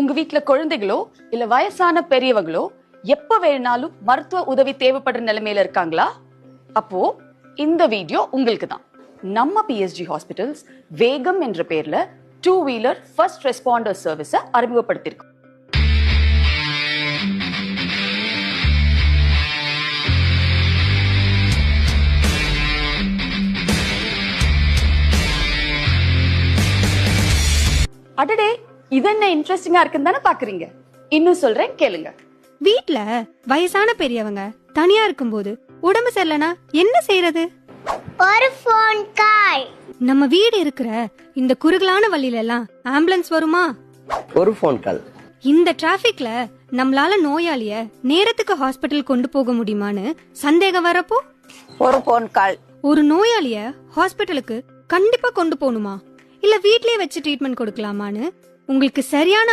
உங்க வீட்டுல குழந்தைகளோ இல்ல வயசான பெரியவங்களோ எப்ப வேணாலும் மருத்துவ உதவி தேவைப்படுற நிலைமையில இருக்காங்களா? அப்போ இந்த வீடியோ உங்களுக்கு தான் நம்ம பிஎஸ்ஜி ஹாஸ்பிட்டல்ஸ் வேகம் என்ற பேர்ல டூ வீலர் ஃபர்ஸ்ட் ரெஸ்பாண்டர் சர்வீஸை அறிமுகப்படுத்தியிருக்கோம். அடடே இது என்ன இன்ட்ரெஸ்டிங்கா இருக்குன்னு தானே பாக்குறீங்க இன்னும் சொல்றேன் கேளுங்க. வீட்ல வயசான பெரியவங்க தனியா இருக்கும்போது உடம்பு சரியில்லைனா என்ன செய்யறது ஒரு ஃபோன் கால் நம்ம வீடு இருக்கிற இந்த குறுகலான வழியில எல்லாம் ஆம்புலன்ஸ் வருமா? ஒரு ஃபோன் கால் இந்த டிராபிக்ல நம்மளால நோயாளிய நேரத்துக்கு ஹாஸ்பிட்டல் கொண்டு போக முடியுமான்னு சந்தேகம் வரப்போ ஒரு ஃபோன் கால் ஒரு நோயாளிய ஹாஸ்பிட்டலுக்கு கண்டிப்பா கொண்டு போகணுமா? இல்ல வீட்லயே வச்சு ட்ரீட்மெண்ட் கொடுக்கலாமான்னு உங்களுக்கு சரியான